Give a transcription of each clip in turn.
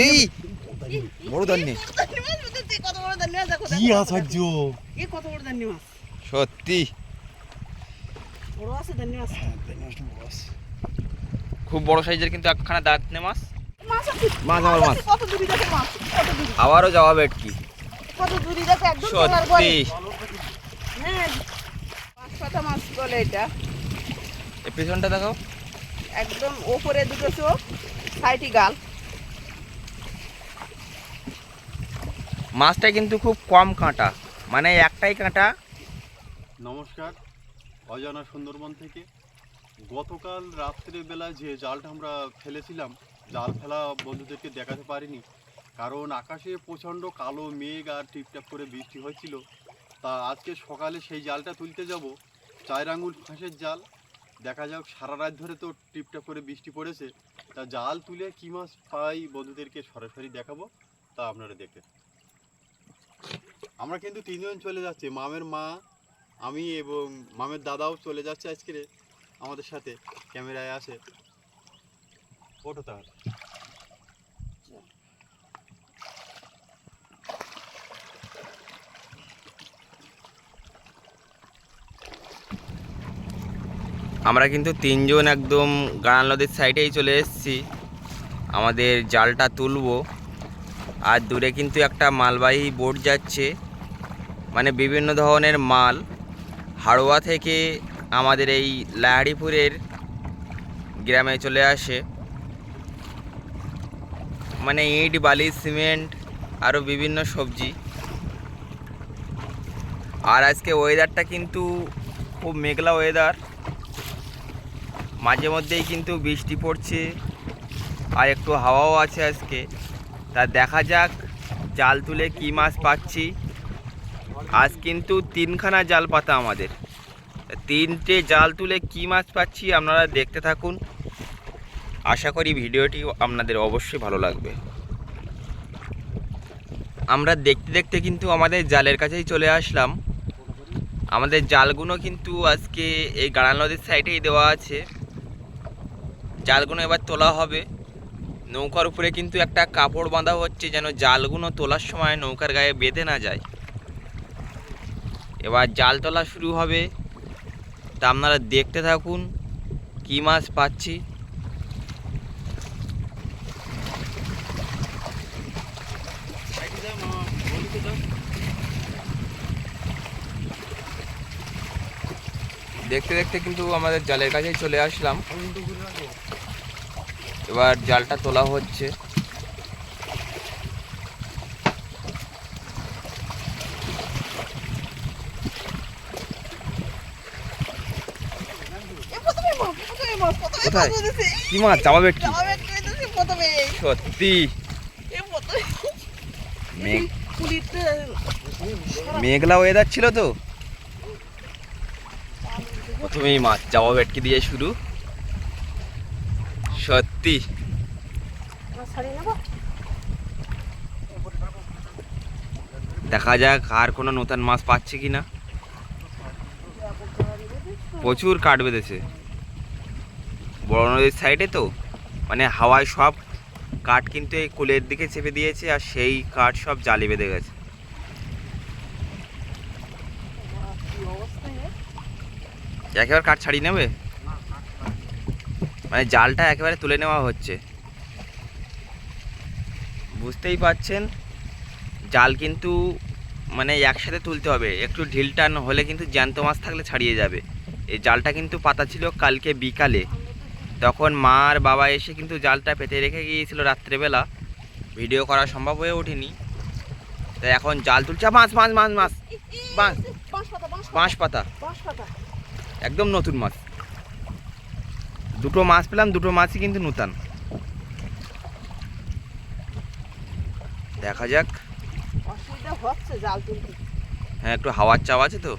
এই বড় দান্নি দেখো কি আশ্চর্য। এই কত বড় দান্নি মাছ সত্যি। বড় আছে দান্নি মাছ খুব বড় সাইজের কিন্তু একখানা দাঁতনে মাছ। মাছ মাছ আমার মাছ। কত দূরি দেখো মাছ? আবারও যাওয়া বেটকি। কত দূরি দেখো একদম সত্যি। হ্যাঁ। পাঁচ পাতা মাছ বলে এটা। এই পেছনটা দেখাও। একদম ওপরে দুটো চোখ সাইটি গাল। মাছটা কিন্তু খুব কম কাঁটা। মানে একটাই কাঁটা। নমস্কার, অজানা সুন্দরবন থেকে। গতকাল রাত্রেবেলা যে জালটা আমরা ফেলেছিলাম, জাল ফেলা বন্ধুদেরকে দেখাতে পারিনি, কারণ আকাশে প্রচণ্ড কালো মেঘ আর টিপটাপ করে বৃষ্টি হয়েছিল। তা আজকে সকালে সেই জালটা তুলতে যাব চার আঙুল ফাঁসের জাল। দেখা যাক, সারা রাত ধরে তো টিপটাপ করে বৃষ্টি পড়েছে। তা জাল তুলে কী মাছ পাই বন্ধুদেরকে সরাসরি দেখাবো, তা আপনারা দেখতে আমরা কিন্তু তিনজন চলে যাচ্ছি, মামের মা, আমি এবং মামের দাদাও চলে যাচ্ছে আজকে আমাদের সাথে, ক্যামেরায় আছে ওটো তাহলে। আমরা কিন্তু তিনজন একদম গাড়াল নদীর সাইডেই চলে এসেছি। আমাদের জালটা তুলবো। আর দূরে কিন্তু একটা মালবাহী বোট যাচ্ছে। মানে বিভিন্ন ধরনের মাল। হাড়োয়া থেকে আমাদের এই লাহারিপুরের গ্রামে চলে আসে। মানে ইট, বালি, সিমেন্ট আরও বিভিন্ন সবজি। আর আজকে ওয়েদারটা কিন্তু খুব মেঘলা ওয়েদার মাঝে মধ্যেই কিন্তু বৃষ্টি পড়ছে। আর একটু হাওয়াও আছে আজকে। তা দেখা যাক, জাল তুলে কী মাছ পাচ্ছি। আজ কিন্তু তিনখানা জাল পাতা আমাদের। তিনটে জাল তুলে কী মাছ পাচ্ছি আপনারা দেখতে থাকুন। আশা করি ভিডিওটি আপনাদের অবশ্যই ভালো লাগবে। আমরা দেখতে দেখতে কিন্তু আমাদের জালের কাছেই চলে আসলাম। আমাদের জালগুলো কিন্তু আজকে এই গাড়াল নদীর সাইডেই দেওয়া আছে। জালগুলো এবার তোলা হবে। নৌকার উপরে কিন্তু একটা কাপড় বাঁধা হচ্ছে যেন জালগুলো তোলার সময় নৌকার গায়ে বেঁধে না যায়। এবার জাল তোলা শুরু হবে। তা আপনারা দেখতে থাকুন, কী মাছ পাচ্ছি। দেখতে দেখতে কিন্তু আমাদের জালের কাছেই চলে আসলাম। এবার জালটা তোলা হচ্ছে। কোথায়? কি মাছ চাপা বেটকি জামা প্রথমে। সত্যি? মেঘলা ওয়েদার ছিল তো। প্রথমেই মাছ জামা বেটকি দিয়ে শুরু। সত্যি। দেখা যাক আর কোনো নতুন মাছ পাচ্ছে কি না প্রচুর কাঠ বেঁধেছে। বড় নদীর সাইডে তো। মানে হাওয়ায় সব কাঠ কিন্তু এই কুলের দিকে চেপে দিয়েছে আর সেই কাঠ সব জালি বেঁধে গেছে। একেবারে কাঠ ছাড়িয়ে নেবে? মানে জালটা একেবারে তুলে নেওয়া হচ্ছে। বুঝতেই পাচ্ছেন জাল কিন্তু মানে একসাথে তুলতে হবে। একটু ঢিল টান হলে কিন্তু জ্যান্ত মাছ থাকলে ছাড়িয়ে যাবে। এই জালটা কিন্তু পাতা ছিল কালকে বিকালে। তখন মা আর বাবা এসে কিন্তু জালটা পেতে রেখে গিয়েছিল রাত্রেবেলা। ভিডিও করা সম্ভব হয়ে ওঠেনি। তো এখন জাল তুলছে। মাছ মাছ মাছ মাছ। বাঁশ পাতা। একদম নতুন মাছ। দুটো মাছ পেলাম দুটো মাছই কিন্তু নূতন। দেখা যাক। অসুবিধা হচ্ছে জাল তুলতে। হ্যাঁ একটু হাওয়ার চাপ আছে তো।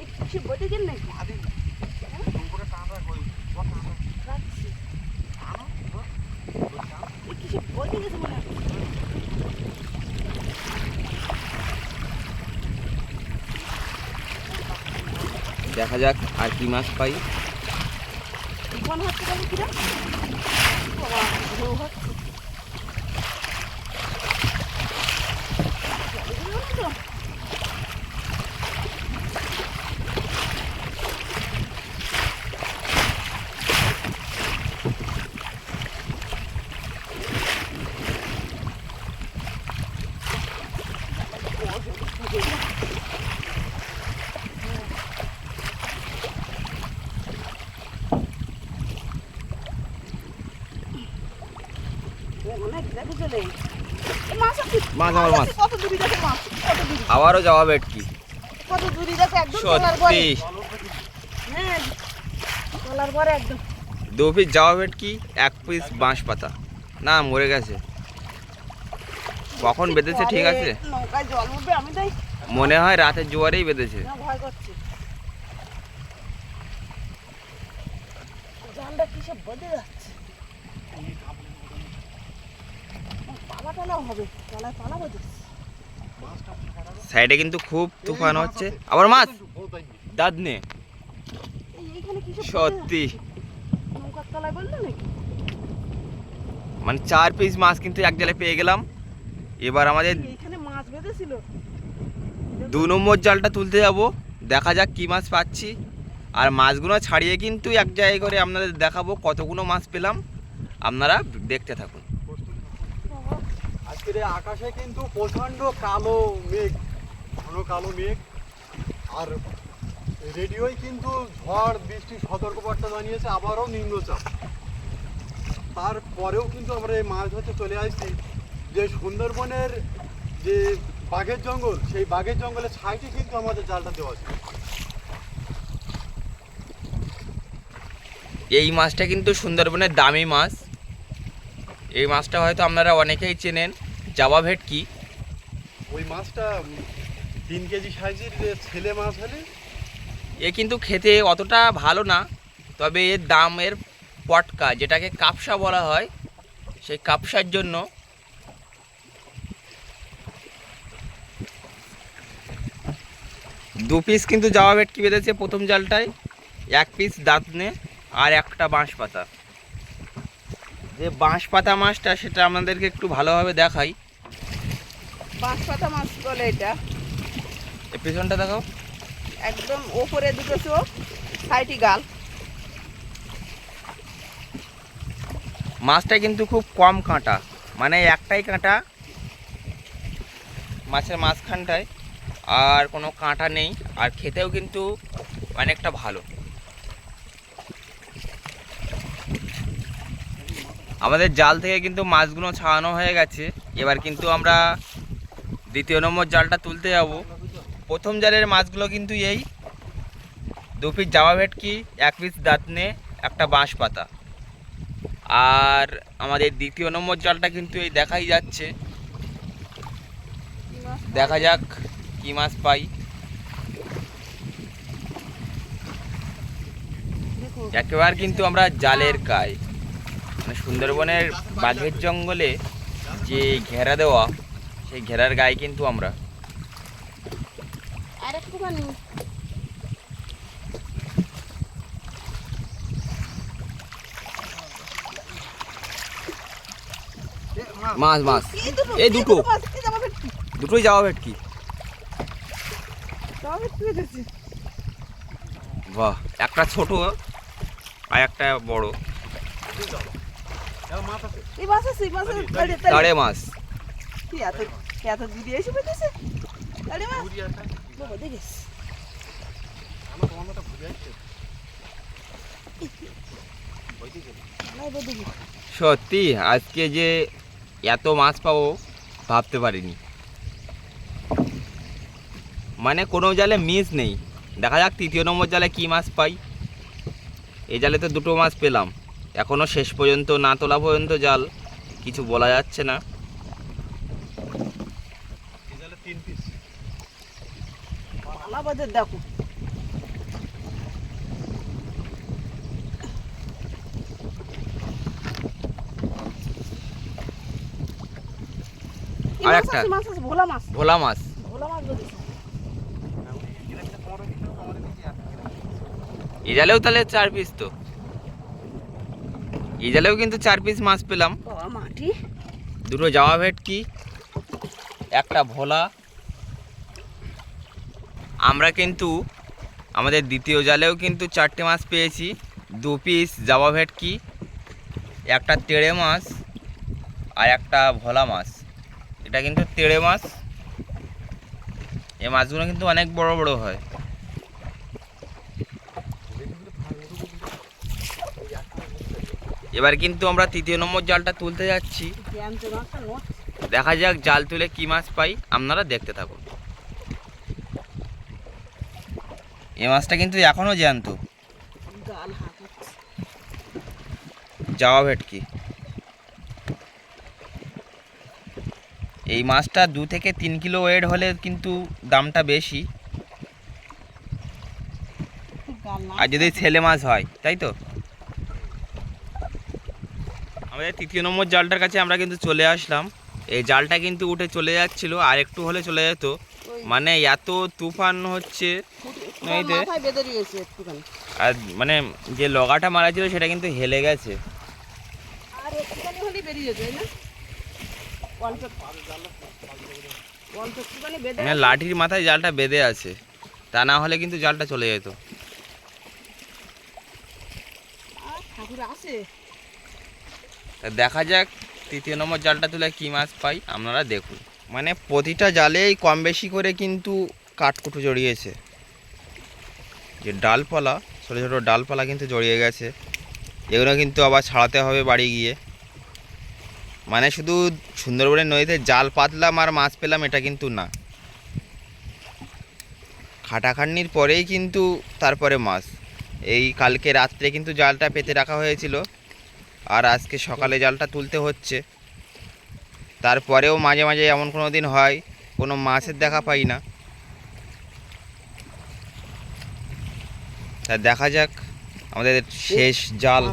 এই দেখা যাক আর কি মাছ পাই হচ্ছে মাছ আমার মাছ। কত দূরি দেখে মাছ কত দূরি আবারও যাওয়া ভেটকি কত দূরি দেখে একদম তোলার পরে সত্যি হ্যাঁ। তোলার পরে একদম। দু পিস যাওয়া ভেটকি এক পিস বাঁশ পাতা। না মরে গেছে। কখন বেঁধেছে ঠিক আছে? মনে হয় রাতের জোয়ারেই বেঁধেছে। ভয় হবে তলায় সাইডে কিন্তু খুব তুফান হচ্ছে। আবার মাছ? দাঁত নে সত্যি। মানে চার পিস মাছ কিন্তু এক জালে পেয়ে গেলাম। এবার আমাদের দু নম্বর জালটা তুলতে যাব। দেখা যাক কি মাছ পাচ্ছি। আর মাছগুলো ছাড়িয়ে কিন্তু এক জায়গায় করে আপনাদের দেখাবো কতগুলো মাছ পেলাম। আপনারা দেখতে থাকুন। আজকের আকাশে কিন্তু প্রচণ্ড কালো মেঘ, ঘন কালো মেঘ। আর রেডিওই কিন্তু ঝড় বৃষ্টির সতর্কবার্তা জানিয়েছে আবারও নিম্নচাপ। তারপরেও কিন্তু আমরা এই মাছ ধরতে চলে আসছি যে সুন্দরবনের যে বাঘের জঙ্গল, সেই বাঘের জঙ্গলের ছাইটি কিন্তু আমাদের জালটা দেওয়া আছে। এই মাছটা কিন্তু সুন্দরবনের দামি মাছ। এই মাছটা হয়তো আপনারা অনেকেই চেনেন। জাবা ভেটকি ওই মাছটা তিন কেজি সাইজের ছেলে মাছ হলে? এ কিন্তু খেতে অতটা ভালো না তবে এর দাম এর পটকা যেটাকে কাপসা বলা হয় সেই কাপসার জন্য। দু পিস কিন্তু জাওয়া ভেটকি বেঁধেছে প্রথম জালটায়? এক পিস দাঁতনে আর একটা বাঁশ পাতা যে বাঁশ পাতা মাছটা সেটা আমাদেরকে একটু ভালোভাবে দেখাই। বাঁশ পাতা মাছ বলে এটা। পিছনটা দেখাও একদম ওপরে দুটো চোখ সাইটি গাল। মাছটা কিন্তু খুব কম কাঁটা মানে একটাই কাঁটা মাছের মাঝখানটায় আর কোনো কাঁটা নেই আর খেতেও কিন্তু অনেকটা ভালো। আমাদের জাল থেকে কিন্তু মাছগুলো ছাড়ানো হয়ে গেছে এবার কিন্তু আমরা দ্বিতীয় নম্বর জালটা তুলতে যাব। প্রথম জালের মাছগুলো কিন্তু এই। দু পিস জামা ভেটকি, এক পিস দাঁতনে, একটা বাঁশ পাতা আর আমাদের দ্বিতীয় নম্বর জালটা কিন্তু এই দেখাই যাচ্ছে। দেখা যাক কি মাছ পাই। একেবারে কিন্তু আমরা জালের কাই মানে সুন্দরবনের বাঘের জঙ্গলে যে ঘেরা দেওয়া সেই ঘেরার গায়ে কিন্তু আমরা। মাছ মাছ। এই দুটো। দুটোই যাওয়া ভেটকি। বাহ একটা ছোট আর একটা বড়। মাছ আছে মাছ। সত্যি, আজকে যে এত মাছ পাবো, ভাবতে পারিনি। মানে কোনো জালে মিস নেই। দেখা যাক তৃতীয় নম্বর জালে কি মাছ পাই। এই জালে তো দুটো মাছ পেলাম। এখনও শেষ পর্যন্ত না তোলা পর্যন্ত জাল। কিছু বলা যাচ্ছে না এই জালে তিন পিস পালা বাজে দেখো। আর একটা। আছে, মাছ আছে ভোলা মাছ। ভোলা মাছ। ভোলা মাছ বেঁধেছে জালেও তাহলে চার পিস তো। এই জালেও কিন্তু চার পিস মাছ পেলাম। দুটো জাওয়া ভেটকি একটা ভোলা আমরা কিন্তু আমাদের দ্বিতীয় জালেও কিন্তু চারটে মাছ পেয়েছি। দু পিস জাবা ভেটকি, একটা তেড়ে মাছ আর একটা ভোলা মাছ। এটা কিন্তু তেড়ে মাছ। এই মাছগুলো কিন্তু অনেক বড় বড় হয়। এবার কিন্তু আমরা তৃতীয় নম্বর জালটা তুলতে যাচ্ছি। দেখা যাক জাল তুলে কি মাছ পাই। আপনারা দেখতে থাকুন। এ মাছটা কিন্তু এখনও জ্যান্ত। যাওয়া ভেটকি। এই মাছটা দু থেকে তিন কিলো ওয়েট হলে কিন্তু দামটা বেশি। আর যদি ছেলে মাছ হয়, তাই তো? আমাদের তৃতীয় নম্বর জালটার কাছে আমরা কিন্তু চলে আসলাম। এই জালটা কিন্তু উঠে চলে যাচ্ছিল, আর একটু হলে চলে যেত। মানে এত তুফান হচ্ছে। আর মানে যে লগাটা মারা ছিল সেটা কিন্তু হেলে গেছে। আর একটুখানি হলেই বেরিয়ে না? মানে লাঠির মাথায় জালটা বেঁধে আছে। তা না হলে কিন্তু জালটা চলে যেত। দেখা যাক তৃতীয় নম্বর জালটা তুলে কী মাছ পাই আপনারা দেখুন। মানে প্রতিটা জালেই কম বেশি করে কিন্তু কাঠকুটো জড়িয়েছে। যে ডালপালা, ছোটো ছোটো ডালপালা কিন্তু জড়িয়ে গেছে। এগুলো কিন্তু আবার ছাড়াতে হবে বাড়ি গিয়ে। মানে শুধু সুন্দরবনের নদীতে জাল পাতলাম আর মাছ পেলাম, এটা কিন্তু না। খাটাখাটনির পরেই কিন্তু তারপরে মাছ। এই কালকে রাত্রে কিন্তু জালটা পেতে রাখা হয়েছিল। আর আজকে সকালে জালটা তুলতে হচ্ছে। তারপরেও মাঝে মাঝে এমন কোনো দিন হয়, কোনো মাছের দেখা পাই না। তা দেখা যাক আমাদের শেষ জাল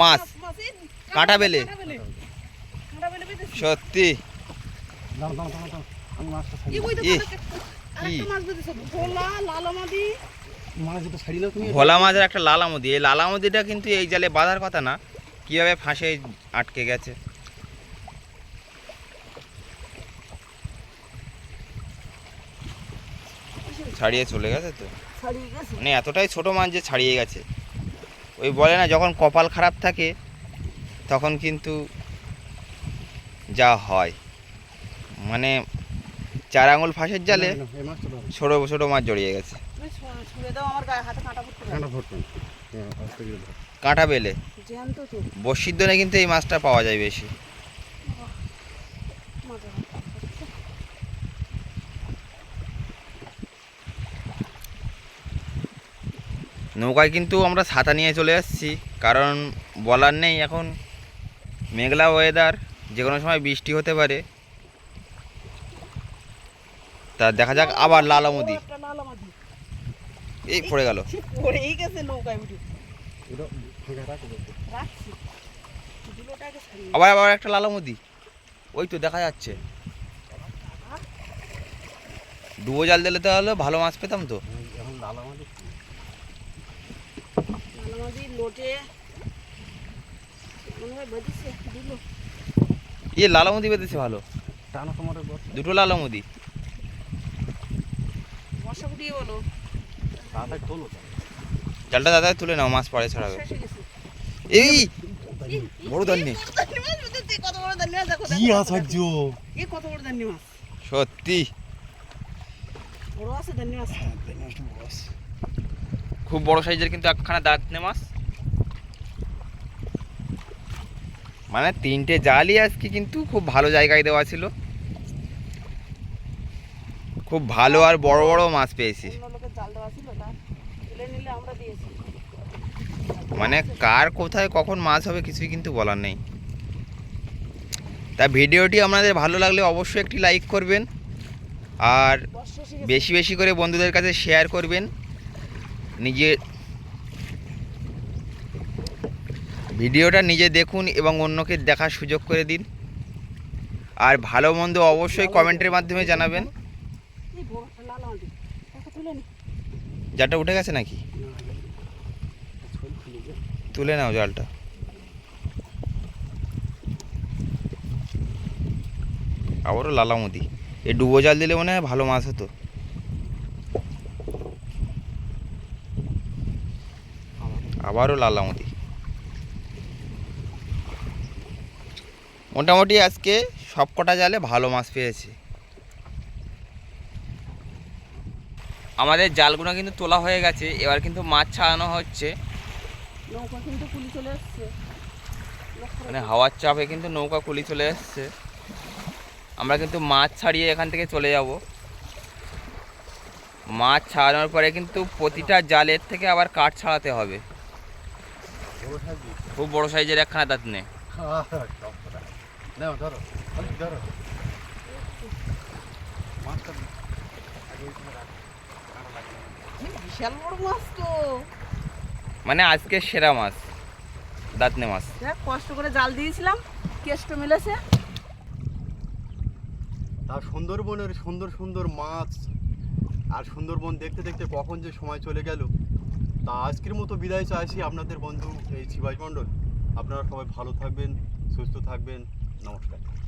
মাছ। কাঁটা বেলে। সত্যি। ভোলা, মাছের একটা লালামুদি এই লালামুদিটা কিন্তু এই জালে বাঁধার কথা না কীভাবে ফাঁসে আটকে গেছে ছাড়িয়ে চলে গেছে তো। মানে এতটাই ছোট মাছ যে ছাড়িয়ে গেছে। ওই বলে না যখন কপাল খারাপ থাকে তখন কিন্তু যা হয়। মানে চার আঙুল ফাঁসের জালে ছোট ছোট মাছ জড়িয়ে গেছে। হাতে কাঁটা বেলে। জ্যান্ত তো। কিন্তু এই মাছটা পাওয়া যায় বেশি মাথা হাত হচ্ছে। নৌকায় কিন্তু আমরা ছাতা নিয়ে চলে যাচ্ছি কারণ বলার নেই এখন। মেঘলা ওয়েদার যে কোনো সময় বৃষ্টি হতে পারে। তা দেখা যাক আবার লালামুদি এই পড়ে গেল। পড়েই গেছে নৌকায় উঠে। রাখছি। দুলোটাকে ছাড়িয়ে আবার আবার একটা লালামুদি ওই তো দেখা যাচ্ছে। ডুবো জাল দিলে তাহলে ভালো মাছ পেতাম তো। লালামাদি লোটে মনে হয় বেঁধেছে দুলো ইয়ে লালামুদি পেতেছে ভালো দুটো লালামুদি জালটা দাদা তুলে নাও মাছ পরে ছাড়াবে এই বড় দান্নি। বেঁধেছে, কি আশ্চর্য দেখো। এই কত বড় দান্নি মাছ সত্যি বড় আছে দান্নি মাছ খুব বড় সাইজের কিন্তু একখানা দাঁত নে মাছ। মানে তিনটে জালই আজকে কিন্তু খুব ভালো জায়গায় দেওয়া ছিল। খুব ভালো আর বড় বড় মাছ পেয়েছি। মানে কার কোথায় কখন মাছ হবে কিছুই কিন্তু বলার নেই। তা ভিডিওটি আপনাদের ভালো লাগলে অবশ্যই একটি লাইক করবেন। আর। বেশি বেশি করে বন্ধুদের কাছে শেয়ার করবেন। নিজে ভিডিওটা নিজে দেখুন এবং অন্যকে দেখার সুযোগ করে দিন। আর ভালো মন্দ অবশ্যই কমেন্টের মাধ্যমে জানাবেন। জালটা উঠে গেছে নাকি? তুলে নাও জালটা। আবারও লালামুদি। এই ডুবো জাল দিলে মনে হয় ভালো মাছ হতো। আবারও লালামুদি মোটামুটি আজকে সব কটা জালে ভালো মাছ পেয়েছি। আমাদের জালগুলো কিন্তু তোলা হয়ে গেছে এবার কিন্তু মাছ ছাড়ানো হচ্ছে। নৌকা কিন্তু পুলি চলে এসছে। মানে হাওয়ার চাপে কিন্তু নৌকা কুলি চলে এসছে। আমরা কিন্তু মাছ ছাড়িয়ে এখান থেকে চলে যাব। মাছ ছাড়ানোর পরে কিন্তু প্রতিটা জালের থেকে আবার কাঠ ছাড়াতে হবে। খুব বড় সাইজের একখানা দাঁত না। বিশাল বড় মাছ তো মানে আজকে সেরা মাছ দাঁতনে মাছ দেখ কষ্ট করে জাল দিয়েছিলাম কেষ্ট মিলেছে তা সুন্দরবনের সুন্দর সুন্দর মাছ আর সুন্দরবন দেখতে দেখতে কখন যে সময় চলে গেল তা আজকের মতো বিদায় চাইছি আপনাদের বন্ধু এই শিবাজ মণ্ডল। আপনারা সবাই ভালো থাকবেন, সুস্থ থাকবেন। নমস্কার।